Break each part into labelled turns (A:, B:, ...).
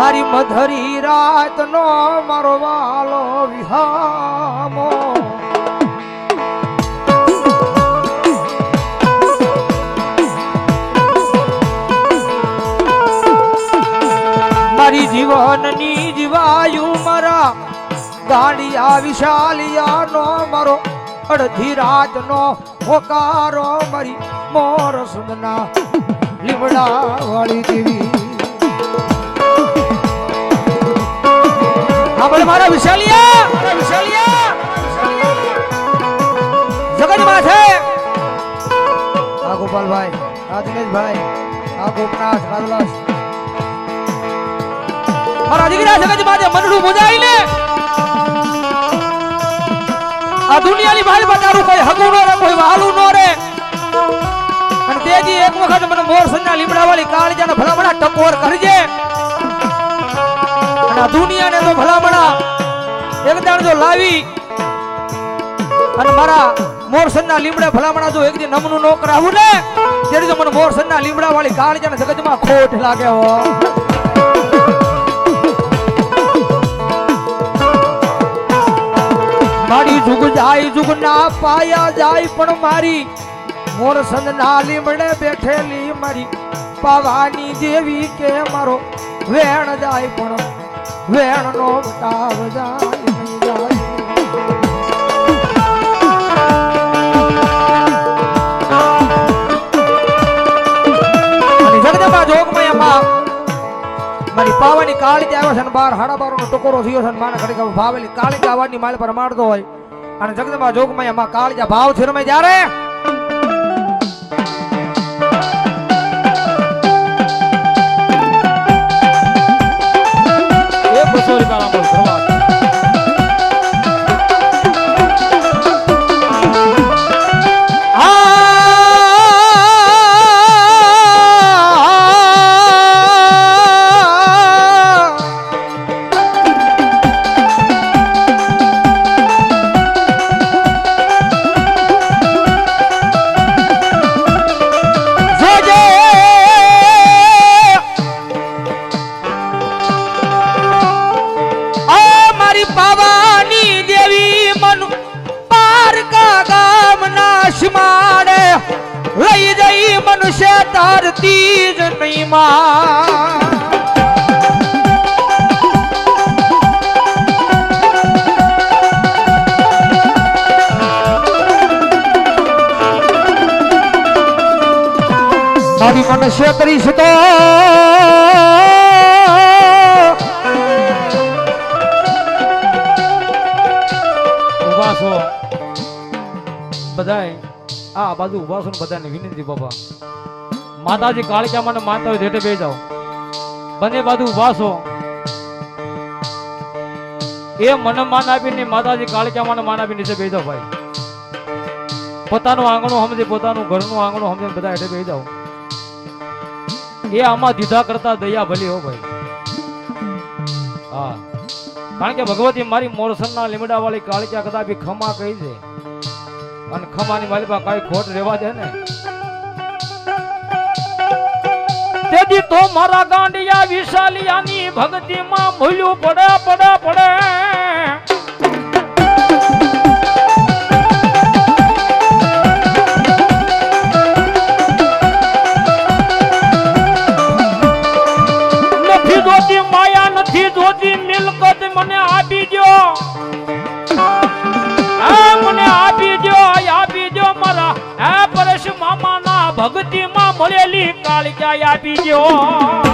A: મારી મધરી રાત નો મારો વાલો વિહામો. મારી જીવનની જીવાયુ મારા ગાડિયા વિશાલિયા નો મારો અડધી રાત નો હોકારો મારી મોર સુદના લીમડા વાળી દેવી. આપણે મારા વિશાલિયા મારા વિશાલિયા જગતમાં છે. આ ગોપાલભાઈ, આ દિનેશભાઈ, આ ગોપનાથ રાજલાસ મારા દીકરા જગતમાં જે મનડું મુજાઈને આ દુનિયાની ભાઈ બતારું કોઈ હગું નો રે કોઈ વાલું નો રે અને તેજી એક વખત મને મોર સંજા લીમડા વાળી કાળજાને ભલામણા ટકોર કરજે. અને દુનિયાને તો ભલામણા એક દાણ જો લાવી. અને મારા મોરસનના લીમડા ભલામણા જો એક દી નમનું નો કરાવું ને ત્યારે તો મને મોરસનના લીમડા વાળી કાળજાને જગતમાં ખોટ લાગે હો. મારી જુગ જાય જુગ ના પાયા જાય પણ મારી મોરસન ના લીમડે બેઠેલી મારી પાવાની દેવી કે મારો વેણ જાય પણ વેણ નો વટાવ જાય જાય મારી પાવાની કાળી છે બાર હાડા બાર નો ટકોરો થયો છે માના ઘડી કાળી ગાવાની માલ પર મારતો હોય. અને જગદંબા જોગમયમાં કાળજા ભાવ છે રમે જ્યારે મારી મનુષ્ય કરીશ તો
B: ઊભા બધાય, આ બાજુ ઊભા છો ને બધાને વિનંતી બાબા માતાજી કાળિકા મને માનતા હોય જેટે બે જાઓ. બંને બાજુ ઊભા છો. એ મને માન આપીને માતાજી કાળિકા મને માન આપીને નીચે બે જાઓ ભાઈ. પોતાનું આંગણું સમજે, પોતાનું ઘરનું આંગણું સમજે બધા હેઠે બે જાઓ. એ આમાં દીધા કરતા દયા ભલી હો ભાઈ. હા. કારણ કે ભગવતી મારી મોરસનના લીમડા વાળી કાળિકા કદાપી ખમા કહી છે અને ખમાની માલિકા કઈ ખોટ રહેવા દે ને. તેથી તો મારા ગાંડિયા વિશાલિયાની ભક્તિમાં ભૂલ્યું પડે પડે પડે. ભક્તિમાં મળેલી કાળજા આપી દો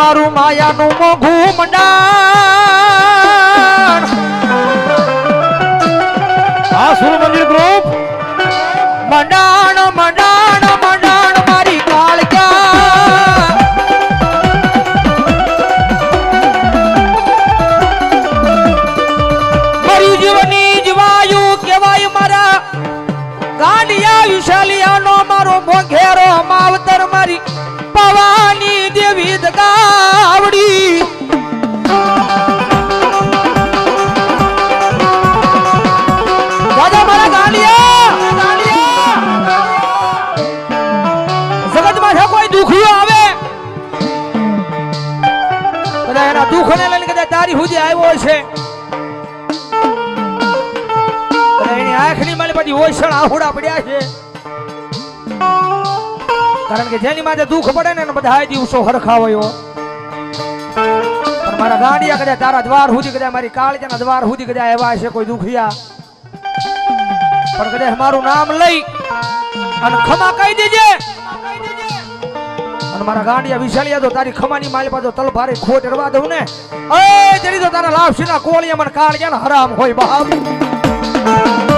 A: મારું માયાનું મોઘું મંડાણ.
B: આ સુર મંદિર ગ્રુપ
A: મંડાણ. જેની માથે દુઃખ પડે ને બધા દિવસો હરખા હોય પણ મારા ગાડિયા કદાચ તારા દ્વાર સુધી કદાચ મારી કાળજાના દ્વાર સુધી કદાચ એવા છે કોઈ દુખિયા. પણ કદાચ મારું નામ લઈ અને ખમા કહી દેજે. અને મારા ગાંડિયા વિશાળિયા તો તારી ખમાની માલ પાછો તલભારે ખોટ રવા દઉં ને, એ જરી તો તારા લાપસીના કોળિયા મને કાળિયા ને હરામ હોય બાપ.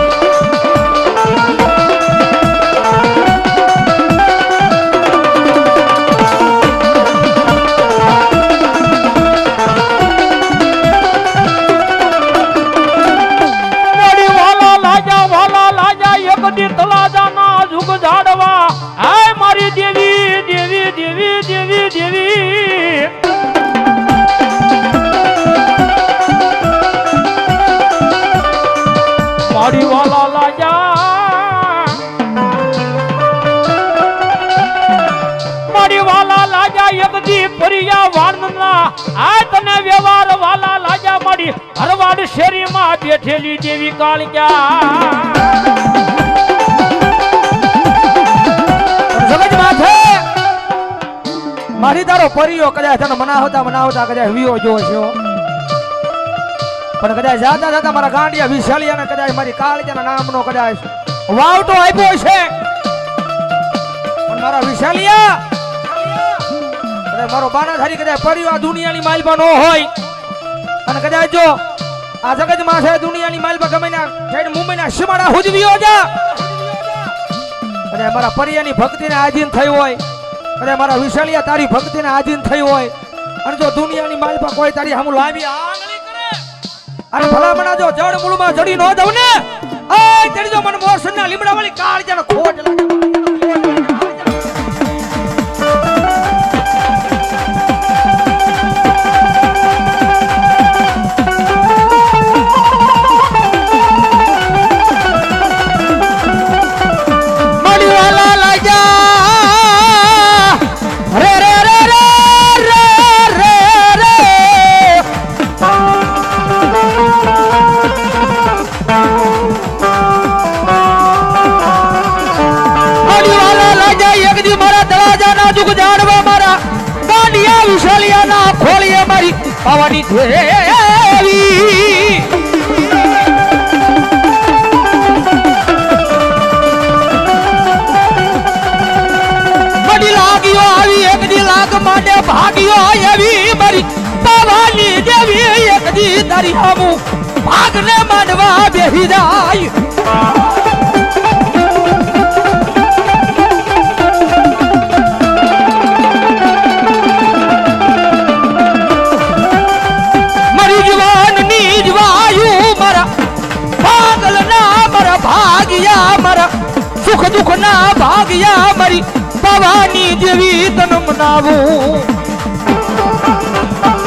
B: બેઠેલી દેવી
A: સમજ મારી તારો પરિયો કદાચ તને મનાવતા મનાવતા કદાચ વિયો જો છો. પણ કદાચ જાતા જાતા મારા ગાંડિયા વિશાલિયાને કદાચ મારી કાળજાના નામનો કદાચ વાવટો આપ્યો છે. પણ મારા વિશાલિયા મારો બાના ધારી કદાચ પરિયો આ દુનિયાની માલમાં ન હોય. અને કદાચ જો આ જગતમાં છે દુનિયાની માલ ગમે ના જઈને મુંબઈના સીમાડા હુજવ્યો જા કદાચ મારા પરિયાની ભક્તિને આધીન થઈ હોય. અને મારા વિશાલિયા તારી ભક્તિને આધીન થઈ હોય. અને જો દુનિયાની માલપા કોઈ તારી હમ લાવી અને ભલામણા જો જડ મૂળમાં જડી ન દઉં ને આ તેડી જો મને મોસનના લીમડા વાળી કાળજાનો ખોટ લાગે. પાવાની દેવી મડી લાગ્યો આવી, એક દી લાગ માટે ભાગ્યો એવી મારી પવની દેવી, એક દી તારી હામુ ભાગને માંડવા બેહી જાય. ભાગ્યા મારા સુખ દુઃખ ના ભાગ્યા મારી ભવાની દેવી તન મનાવું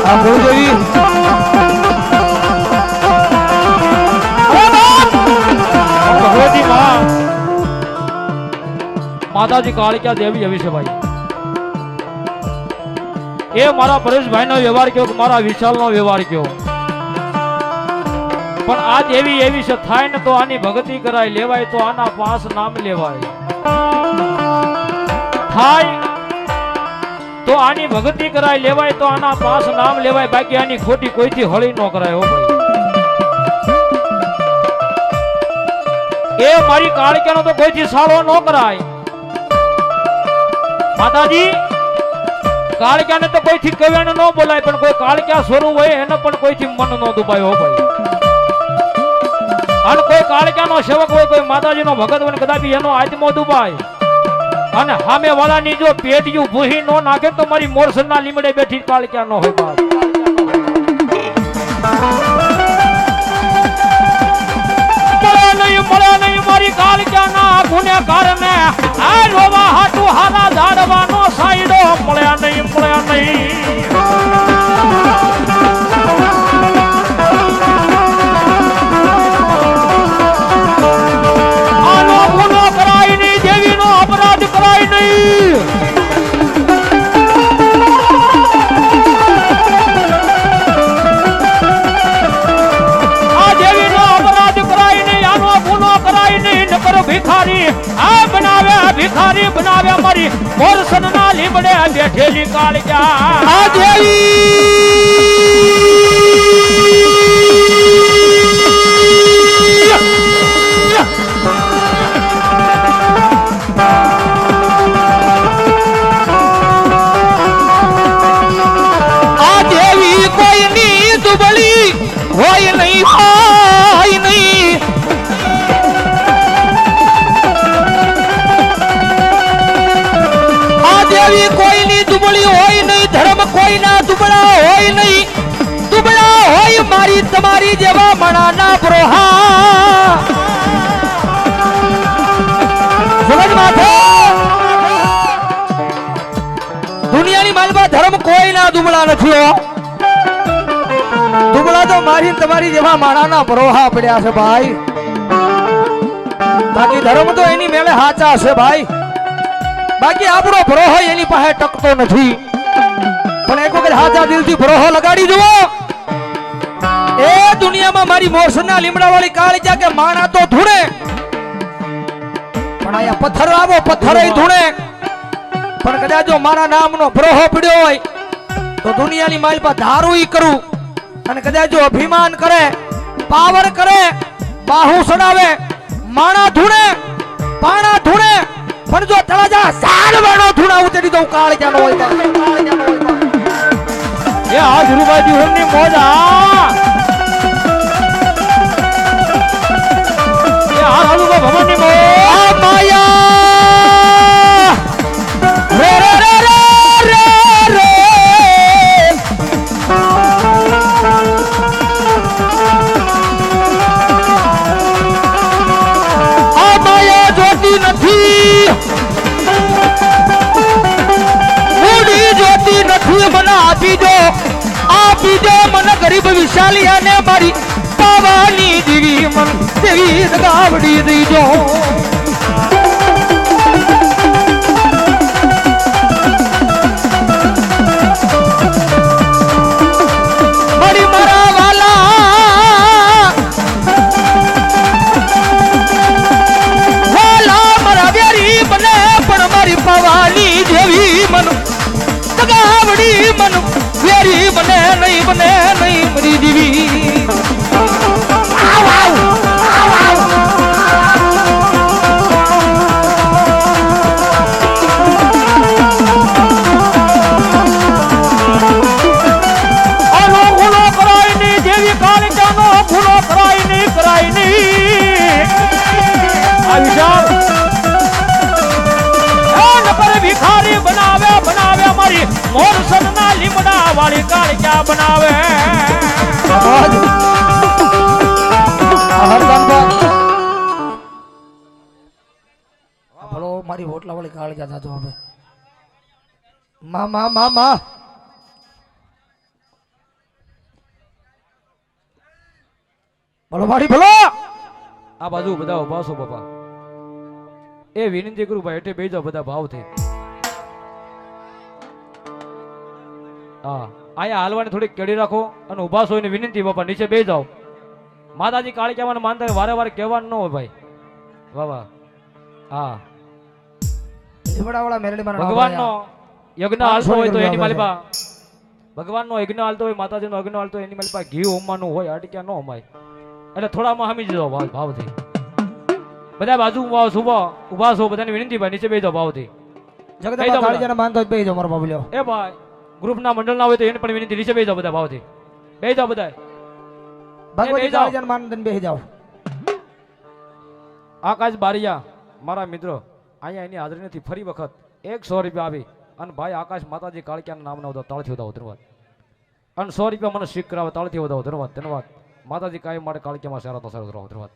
A: દેવી
B: માતાજી કાળિકા દેવી એવી છે ભાઈ. એ મારા પરેશભાઈ નો વ્યવહાર કયો મારા વિશાલ નો વ્યવહાર કયો પણ આ દેવી એવી છે, થાય ને તો આની ભક્તિ કરાય, લેવાય તો આના પાસ નામ લેવાય. થાય તો આની ભક્તિ કરાય, લેવાય તો આના પાસ નામ લેવાય, બાકી આની ખોટી કોઈથી હળી ન કરાય, હો એ મારી કાળિકાનો તો કોઈથી સાળો ન કરાય. માતાજી કાળક્યાને તો કોઈથી કવ્યાને ન બોલાય, પણ કોઈ કાળક્યા સ્વરૂપ હોય એને પણ કોઈથી મન ન દુભાય, હો ભાઈ. અને કોઈ કાળિકાનો સેવક હોય, કોઈ માતાજીનો ભગત હોય કદાચ એનો આત્મો દુભાય અને હામે વાળાની જો પેટીયું ભૂહી નો નાખે તો મારી મોરસના લીમડે બેઠી કાળિકા ન હોય બાપ. મારી કાળિકા ના ગુનેગારને આ રોવા હાટુ હારા ઝાડવાનો સાઈડો મળ્યા નહીં મળ્યા નહીં. કાળજા
A: મારી તમારી જેવા મણાના બ્રોહા. દુનિયાની માલમાં ધર્મ કોઈના દુબળા નથી દુબળા તો મારી તમારી જેવા માણાના ભરોહા પડ્યા છે ભાઈ. બાકી ધર્મ તો એની મેળે હાચા છે ભાઈ. બાકી આપણો ભરોહો એની પાસે ટકતો નથી. પણ એક વખત હાચા દિલથી ભરોહો લગાડી જુઓ. દુનિયામાં મારી મોસના લીમડા વાળી કાળી કે માણા તો ધૂણે. પણ અહીંયા પથ્થર આવો પથ્થર ધૂણે. પણ કદાચ જો મારા નામનો ભરોહો પડ્યો હોય તો દુનિયાની માલ પર ધારું ઈ કરું. અને કદાચ જો અભિમાન કરે પાવર કરે બાહુ સડાવે માણા ધૂણે પાણા ધૂણે. પણ જો તળાજા સારવાનો ધૂણા ઉતરી દઉં કાળજાનો હોય તો.
B: એ આ ધ્રુવાજી હોમની મોજ આ. આ ભવનની
A: જોતી નથી. મૂડી જોતી નથી, મને આપી દો. આપી દો મને ગરીબ વિશાલી અને મારી પાવાની દેવી મન દેવી ગાવડી દીજો. વેરી મને જેવી વેરી મને નહીં મને નહીં મરી દીવી
B: લીમડા વાળી ક્યાં બનાવે.
A: ભલો મારી હોટલા વાળી કાળી જાતા થતો હવે. મા મા મા મા ભલો મારી ભલો
B: આ બાજુ બધા ઊભા છો બાપા એ વિનંતી કરું ભાઈ એટલે બે જાઓ બધા ભાવથી. હા અહીંયા હાલવાની થોડીક કેડી રાખો અને ઊભા સોઈને વિનંતી બાપા નીચે બે જાઓ. માતાજી કાળી કહેવાનું માનતા હોય, વારે વારે કહેવાનું ન હોય ભાઈ. વાહ વાહ. હા. ભગવાનનો યજ્ઞ હાલતો હોય તો એની માલિપા ભગવાનનો યજ્ઞ હાલતો હોય માતાજીનો યજ્ઞ હાલતો હોય એની માલિપા ઘી હોમવાનું હોય અટક્યા ન હોમાય એટલે થોડામાં હમી જજો ભાવ ભાવથી. બધા બાજુ ઊભા છો ઊભા છો બધાની વિનંતી ભાઈ નીચે બેસી ભાવથી.
A: જાને માનતો હોય તો મારો બાબુલ્યો
B: એ ભાઈ ગ્રુપના મંડળના હોય તો એને પણ વિનંતી નીચે બે જાઓ બધા ભાવથી. બે જાઓ બધા
A: ભગવતી જાઓ.
B: આકાશ બારિયા મારા મિત્રો અહીંયા એની હાજરી નથી ફરી વખત એક સો રૂપિયા આવી અને ભાઈ આકાશ માતાજી કાળક્યાના નામના વધાવો તાળથી વધાવો ધન્યવાદ. અને સો રૂપિયા મને શીખ કરાવે તાળથી વધાવો ધન્યવાદ ધન્યવાદ. માતાજી કાયમ માટે કાળક્યામાં સારા તો સારો ધન્યવાદ.